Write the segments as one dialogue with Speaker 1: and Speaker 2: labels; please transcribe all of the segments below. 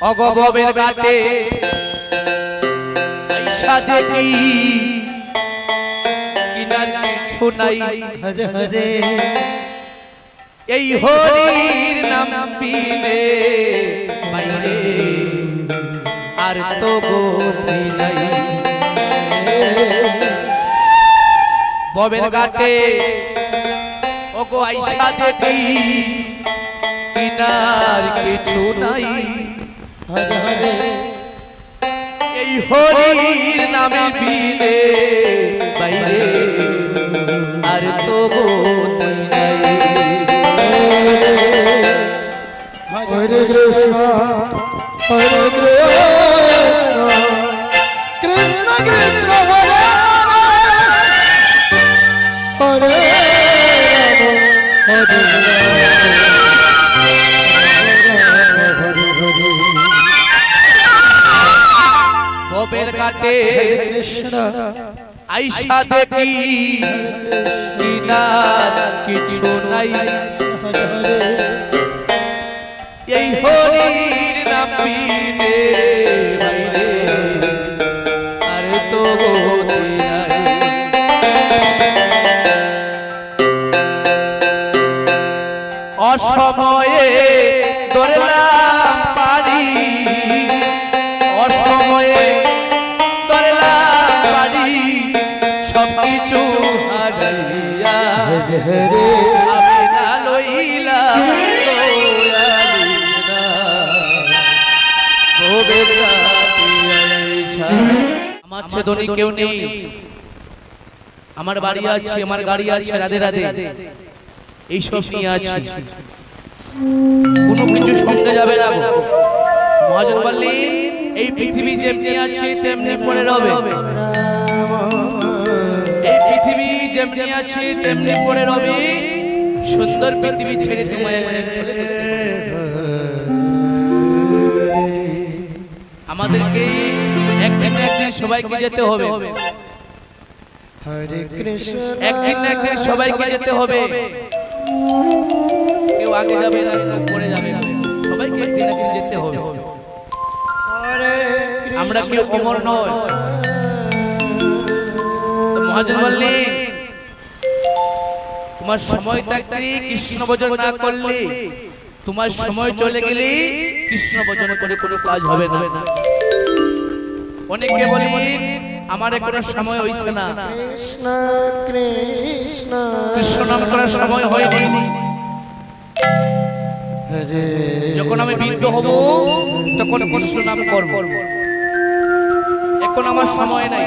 Speaker 1: অগবের ঘাটে আইসা দেখি কিনার কিছু নাই
Speaker 2: হরে হরে।
Speaker 1: এই হরির নাম পিলে বাইরে আর তো গতি নাই। ববের ঘাটে ওগো আইসা দেখি কিনার কিছু নাই। এই হরির নামে বাইরে আর তো
Speaker 2: হরে কৃষ্ণ হরে কৃষ্ণ কৃষ্ণ কৃষ্ণ
Speaker 1: ঘাটে।
Speaker 2: কৃষ্ণ
Speaker 1: আইসা দেখি না কিছু নাই। এই
Speaker 2: হরে
Speaker 1: আমার ছেদনি কেউ নেই। আমার বাড়ি আছে আমার গাড়ি আছে রাধে রাধে। এইসব নিয়ে আছে। কোনো কিছু সঙ্গে যাবে না মহাজন বললেন এই পৃথিবী যেমনি আছে তেমনি পড়ে রবে। এই পৃথিবী যেমনি আছে তেমনি পড়ে রবে। সুন্দর পৃথিবী ছেড়ে তোমায় একদিন চলে যেতে আমাদেরকে একদিন একদিন সবাইকে যেতে হবে।
Speaker 2: হরে কৃষ্ণ।
Speaker 1: একদিন না একদিন সবাইকে যেতে হবে। কেউ আগে যাবে না কেউ পরে যাবে। সবাইকে একদিন একদিন যেতে হবে। আমরা কেউ অমর নয়। তো মহাজন বললেন তোমার সময় থাকতে কৃষ্ণ ভজন না করলে তোমার সময় চলে গেলে কৃষ্ণ ভজন করে কোনো কাজ হবে না। অনেকে বলি আমার এখনও সময় হইছে না।
Speaker 2: কৃষ্ণ কৃষ্ণ।
Speaker 1: কৃষ্ণ নাম করার সময় হয়নি। যখন আমি বৃদ্ধ হব তখন কৃষ্ণ নাম করব। এখন আমার সময় নাই।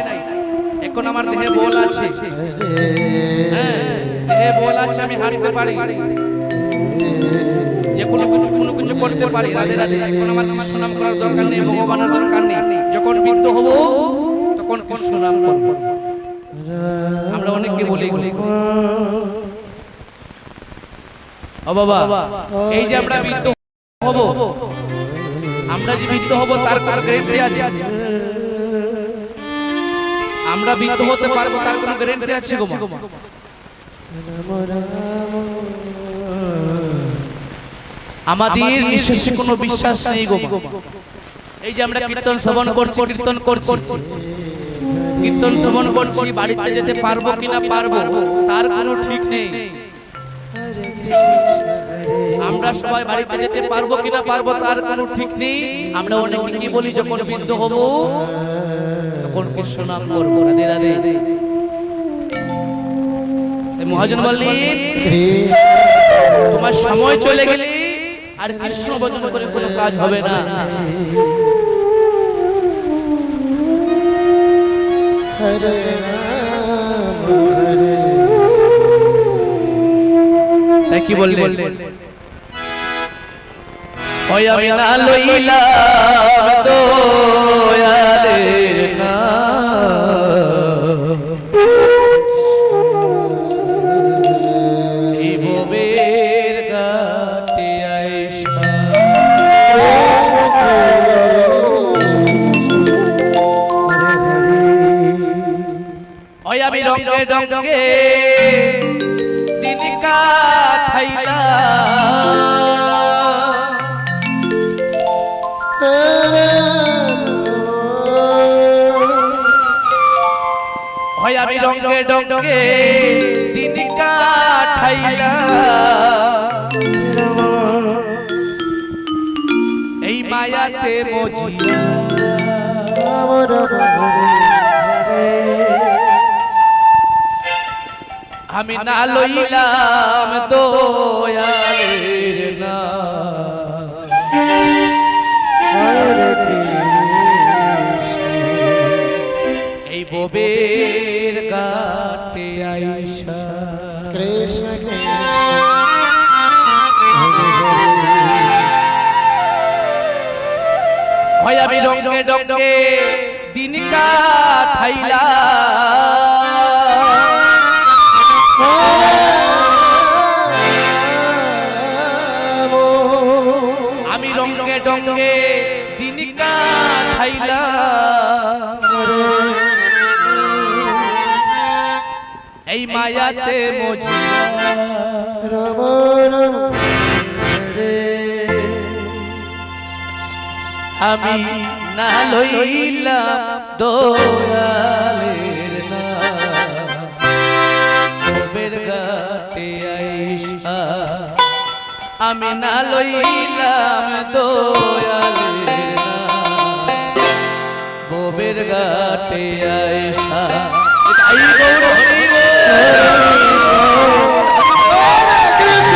Speaker 1: এখন আমার দেহে বল আছে। হ্যাঁ দেহে বল আছে আমি হাঁটতে পারি। কোনো কিছু কোনো কিছু করতে পারি, রাধে রাধে। এখন আমার কৃষ্ণ নাম করার দরকার নেই, ভগবানের দরকার নেই। যখন বৃদ্ধ হব, তখন কৃষ্ণ নাম করব? আমরা অনেককে বলি, ও বাবা, এই যে আমরা বৃদ্ধ হব, আমরা যে বৃদ্ধ হব, তার তার গ্যারেন্টি আছে? আমরা বৃদ্ধ হতে পারব, তার কোনো গ্যারেন্টি আছে গো মা? আমাদের নিঃশ্বাসে কোনো বিশ্বাস নেই গো এই যে আমরা কীর্তন শ্রবণ করছি কীর্তন করছি। কীর্তন শ্রবণ করছি বাড়িতে যেতে পারব কিনা পারব তার কোনো ঠিক নেই। আমরা সবাই বাড়িতে যেতে পারব কিনা পারব তার কোনো ঠিক নেই। আমরা অনেকে কি বলি যখন বৃদ্ধ হব তখন কৃষ্ণ নাম করব? রাধে রাধে। তাই মহাজন বললেন তোমার সময় চলে গেলে আর কৃষ্ণ ভজন করে কোনো কাজ হবে না।
Speaker 2: হরে
Speaker 1: তাই কি বললেন? ওই আমি না লইলাম দয়ালের নাম। রঙ্গে দিন কাঠাইলা হয় আমি ডঙ্গে দিন কাঠাইলা এই মায়াতে মজিয়া। আমি না লইলাম দয়ালের না। এই ববের গাটে আইসা
Speaker 2: কৃষ্ণ
Speaker 1: হয় আমি রঙ্গে ডঙ্গে দিন কাঠাইলা ডঙ্গে দিন খাইলা। এই মায়াতে মজি।
Speaker 2: রাম রাম। রে।
Speaker 1: আমি না লইলাম দয়ালের আমি না লইলাম দয়ালে বোবের
Speaker 2: গাটে কৃষ্ণ।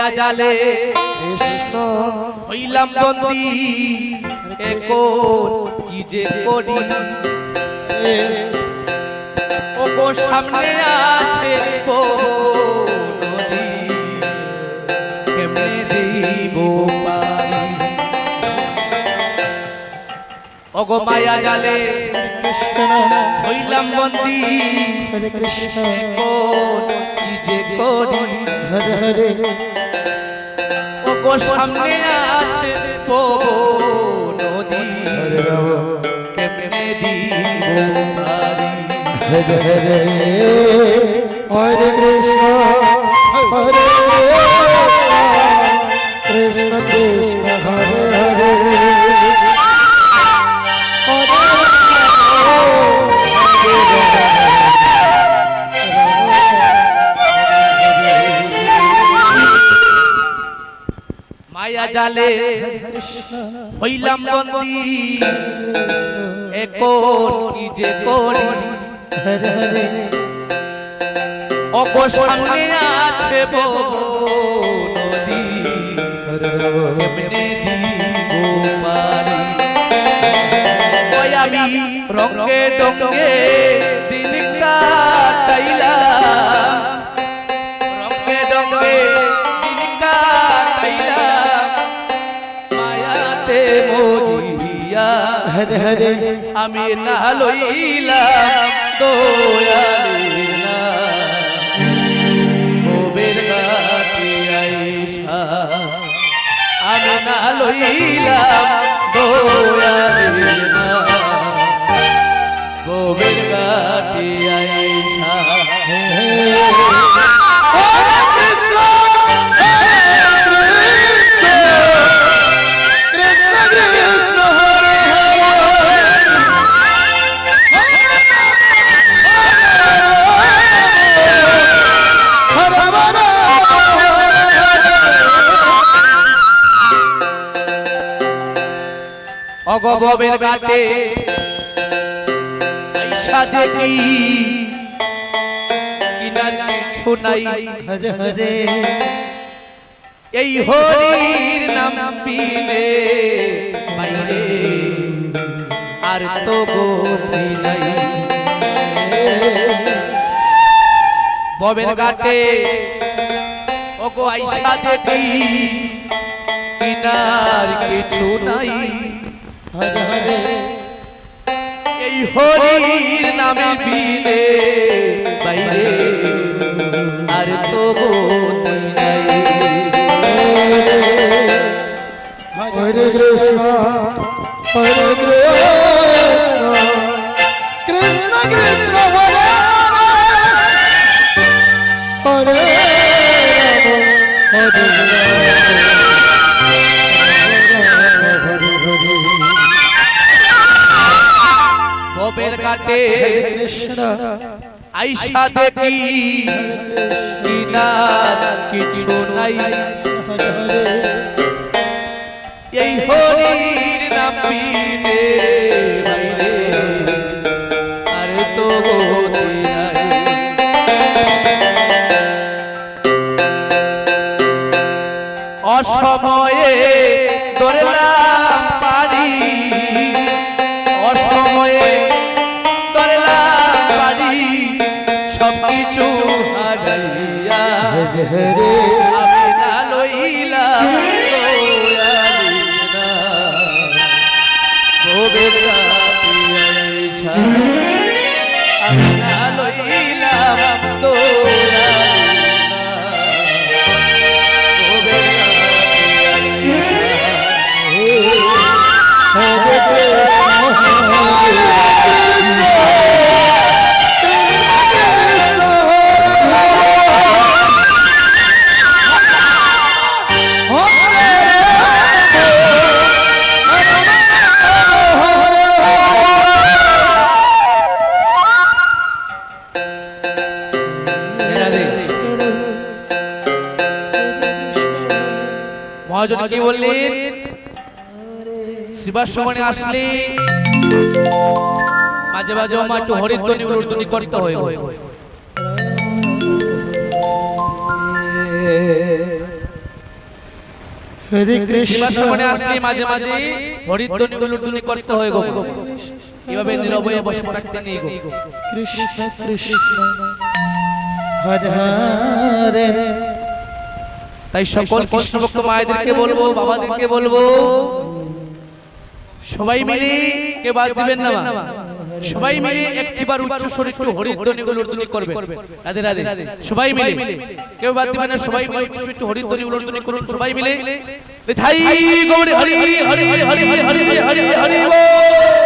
Speaker 1: মায়া জালে। হইলাম বন্দি। এখন কি যে করি? ও গো সামনে আছে গো নদী। কেমনে দিব পারি? অগো মায়া জালে।
Speaker 2: কৃষ্ণ।
Speaker 1: হইলাম বন্দি।
Speaker 2: কৃষ্ণ।
Speaker 1: কি যে করি?
Speaker 2: হরে হরে।
Speaker 1: ও সামনে আছে পবো নদী। কেমনে দিব
Speaker 2: হরে কৃষ্ণ।
Speaker 1: জালে হইলাম বন্দি এখন যে করি
Speaker 2: হরে হরে
Speaker 1: অগো সামনে আছে নদী কেমনে আমি রঙ্গে ডঙ্গে
Speaker 2: হরে হরে
Speaker 1: আমি না লইলাম দয়ালি না আইসা আমি না লইলাম না অগবের ঘাটে আইসা দেখি কিনার কিছু নাই।
Speaker 2: হরে হরে।
Speaker 1: এই হরির নাম পিলে বাইরে আর তো গতি নাই। ববের ঘাটে ওগো আইসা দেখি কিনার কিছু নাই।
Speaker 2: হরে হরে
Speaker 1: এই হরির নামে বিলে বাইরে আর তো
Speaker 2: হরে কৃষ্ণ হরে কৃষ্ণ। কৃষ্ণ কৃষ্ণ হরে হরে। হরে
Speaker 1: ববের কাটে।
Speaker 2: কৃষ্ণ।
Speaker 1: আইসা দেখি। কিনার কিছু নাই। এই হরির নাম কি বললেন? শিবাশ্রমণে আসলে মাঝে মাঝে আমার একটু হরিদ্বনি উলুধ্বনি করতে হয়। শিবাশ্রমণে আসলে মাঝে মাঝে উলুধ্বনি করতে হয় গো। এভাবে নীরবে বসে থাকতে নেই গো।
Speaker 2: কৃষ্ণ কৃষ্ণ। হরে হরে।
Speaker 1: তাই সকল কৃষ্ণ ভক্ত মায়েদেরকে বলব বাবাদেরকে বলব সবাই মিলে কে বাদ দিবেন না সবাই মিলে একটিবার উচ্চ স্বরে একটু হরিধ্বনি উলুধ্বনি করবেন রাধে রাধে সবাই মিলে কেউ বাদ দিবেন না সবাই মিলে উচ্চ স্বরে একটু হরিধ্বনি উলুধ্বনি করুন সবাই মিলে গৌরী হরি হরি হরি হরি হরি হরি হরি বল